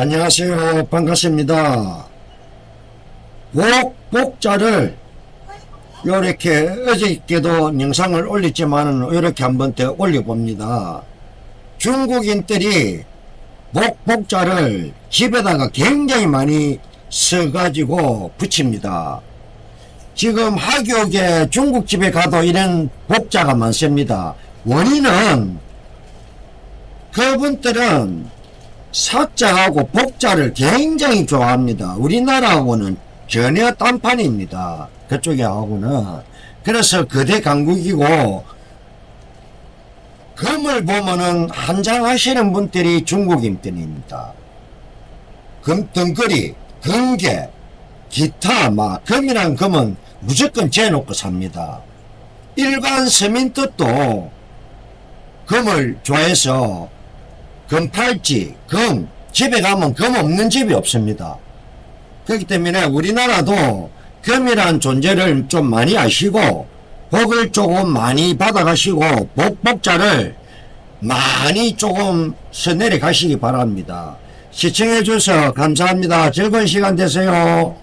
안녕하세요. 반갑습니다. 복, 복자를 요렇게 어저께도 영상을 올렸지만 이렇게 한번 더 올려봅니다. 중국인들이 복, 복자를 집에다가 굉장히 많이 써가지고 붙입니다. 지금 하교계 중국집에 가도 이런 복자가 많습니다. 원인은 그분들은 사자하고 복자를 굉장히 좋아합니다. 우리나라하고는 전혀 딴판입니다. 그쪽에 하고는. 그래서 거대 강국이고, 금을 보면은 한장 하시는 분들이 중국인들입니다. 금, 등거리, 금괴, 기타, 막, 금이란 금은 무조건 재놓고 삽니다. 일반 서민들도 금을 좋아해서 금팔찌, 금, 집에 가면 금 없는 집이 없습니다. 그렇기 때문에 우리나라도 금이란 존재를 좀 많이 아시고, 복을 조금 많이 받아가시고, 복복자를 많이 조금 써내려 가시기 바랍니다. 시청해주셔서 감사합니다. 즐거운 시간 되세요.